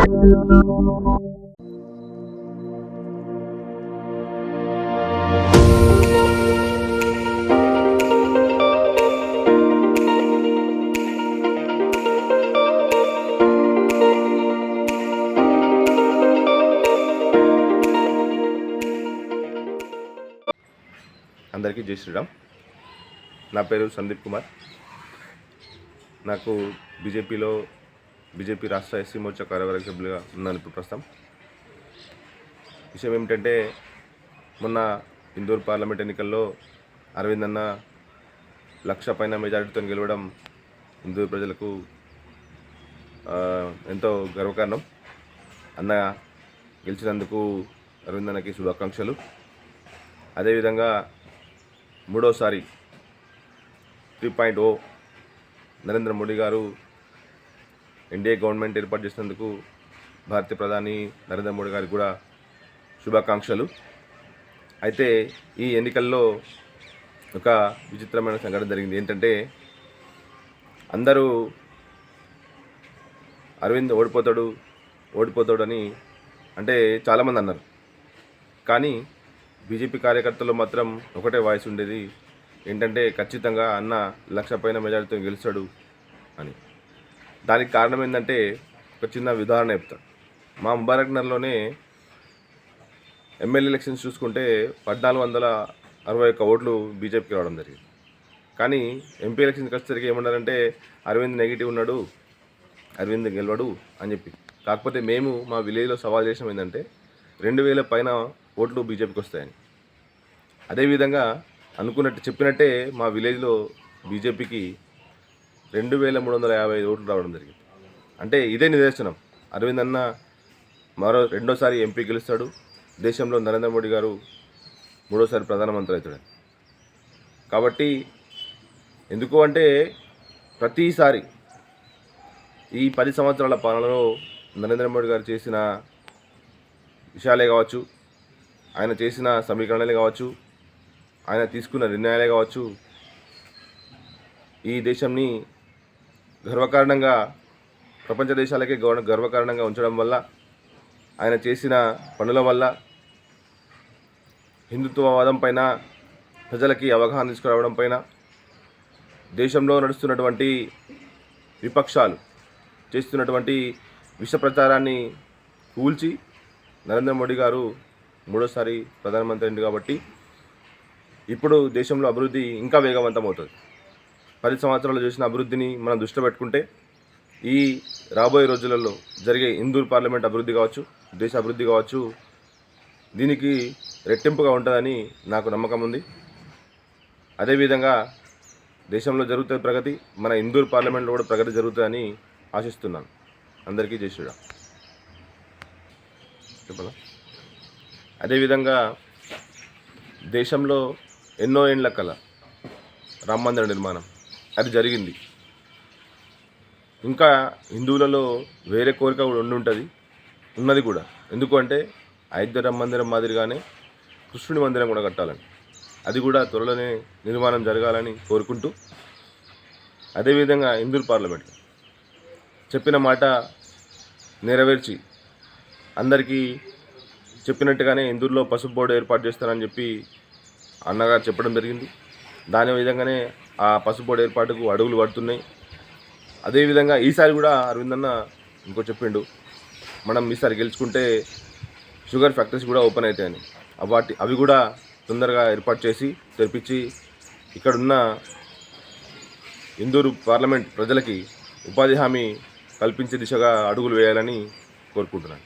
అందరికీ జై శ్రీరామ్. నా పేరు సందీప్ కుమార్. నాకు బీజేపీలో బీజేపీ రాష్ట్ర ఎస్సీ మోర్చా కార్యవర్గ సభ్యులుగా ఉన్నాను ఇప్పుడు ప్రస్తుతం. విషయం ఏమిటంటే మొన్న ఇందూరు పార్లమెంట్ ఎన్నికల్లో అరవింద్ అన్న లక్ష పైన మెజారిటీతో గెలవడం ఇందూరు ప్రజలకు ఎంతో గర్వకారణం. అన్న గెలిచినందుకు అరవింద్ అన్నకి శుభాకాంక్షలు. అదేవిధంగా మూడోసారి three point o Narendra Modi garu NDA government ఏర్పాటు చేసినందుకు భారతీయ ప్రధాని నరేంద్ర మోడీ గారికి కూడా శుభాకాంక్షలు. అయితే ఈ ఎన్నికల్లో ఒక విచిత్రమైన సంఘటన జరిగింది. ఏంటంటే అందరూ అరవింద్ ఓడిపోతాడు ఓడిపోతాడు అని అంటే చాలామంది అన్నారు. కానీ బీజేపీ కార్యకర్తలు మాత్రం ఒకటే వాయిస్ ఉండేది ఏంటంటే ఖచ్చితంగా అన్న లక్ష పైన మెజారిటీతో గెలుస్తాడు అని. దానికి కారణం ఏంటంటే ఒక చిన్న ఉదాహరణ చెప్తాను మా ముబారక్ నగర్లోనే ఎమ్మెల్యే ఎలక్షన్స్ చూసుకుంటే పద్నాలుగు వందల అరవై ఒక్క ఓట్లు బీజేపీకి రావడం జరిగింది. కానీ ఎంపీ ఎలక్షన్కి వచ్చేసరికి ఏమన్నారంటే అరవింద్ నెగిటివ్ ఉన్నాడు అరవింద్ గెలవడు అని చెప్పి. కాకపోతే మేము మా విలేజ్లో సవాల్ చేసిన ఏంటంటే రెండు వేల పైన ఓట్లు బీజేపీకి వస్తాయని. అదేవిధంగా అనుకున్నట్టు చెప్పినట్టే మా విలేజ్లో బీజేపీకి రెండు వేల మూడు వందల యాభై ఐదు ఓట్లు రావడం జరిగింది. అంటే ఇదే నిదర్శనం. అరవింద్ అన్న మరో రెండోసారి ఎంపీ గెలుస్తాడు. దేశంలో నరేంద్ర మోడీ గారు మూడోసారి ప్రధానమంత్రి అవుతాడు. కాబట్టి ఎందుకు అంటే ప్రతిసారి ఈ పది సంవత్సరాల పాలనలో నరేంద్ర మోడీ గారు చేసిన విషయాలే కావచ్చు ఆయన చేసిన సమీకరణలే కావచ్చు ఆయన తీసుకున్న నిర్ణయాలే కావచ్చు ఈ దేశంని గర్వకారణంగా ప్రపంచ దేశాలకే గౌరవ గర్వకారణంగా ఉంచడం వల్ల ఆయన చేసిన పనుల వల్ల హిందుత్వవాదం పైన ప్రజలకి అవగాహన తీసుకురావడం పైన దేశంలో నడుస్తున్నటువంటి విపక్షాలు చేస్తున్నటువంటి విష ప్రచారాన్ని కూల్చి నరేంద్ర మోడీ గారు మూడోసారి ప్రధానమంత్రి అయింది కాబట్టి ఇప్పుడు దేశంలో అభివృద్ధి ఇంకా వేగవంతం అవుతుంది పది సంవత్సరాలు చేసిన అభివృద్ధిని మనం దృష్టిలో పెట్టుకుంటే ఈ రాబోయే రోజులలో జరిగే ఇందూర్ పార్లమెంట్ అభివృద్ధి కావచ్చు దేశ అభివృద్ధి కావచ్చు దీనికి రెట్టింపుగా ఉంటుందని నాకు నమ్మకం ఉంది. అదేవిధంగా దేశంలో జరుగుతున్న ప్రగతి మన ఇందూర్ పార్లమెంట్లో కూడా ప్రగతి జరుగుతుందని ఆశిస్తున్నాను. అందరికీ జై శ్రీరామ్. అదేవిధంగా దేశంలో ఎన్నో ఏండ్ల కల రామ మందిర నిర్మాణం. అది జరిగింది. ఇంకా హిందువులలో వేరే కోరిక కూడా ఉండి ఉంటుంది. ఉన్నది కూడా. ఎందుకంటే అయోధ్య మందిరం మాదిరిగానే కృష్ణుడి మందిరం కూడా కట్టాలని. అది కూడా త్వరలోనే నిర్మాణం జరగాలని కోరుకుంటూ అదేవిధంగా హిందూ పార్లమెంట్ చెప్పిన మాట నెరవేర్చి అందరికీ చెప్పినట్టుగానే ఇందూరులో పసుపు బోర్డు ఏర్పాటు చేస్తానని చెప్పి అన్నగారు చెప్పడం జరిగింది. దాని విధంగానే ఆ పసుపు ఏర్పాటుకు అడుగులు పడుతున్నాయి. అదేవిధంగా ఈసారి కూడా అరవింద్ అన్న ఇంకో చెప్పిండు మనం ఈసారి గెలుచుకుంటే షుగర్ ఫ్యాక్టరీస్ కూడా ఓపెన్ అవుతాయని వాటి అవి కూడా తొందరగా ఏర్పాటు చేసి తెరిపించి ఇక్కడున్న ఇందూరు పార్లమెంట్ ప్రజలకి ఉపాధి హామీ కల్పించే దిశగా అడుగులు వేయాలని కోరుకుంటున్నాను.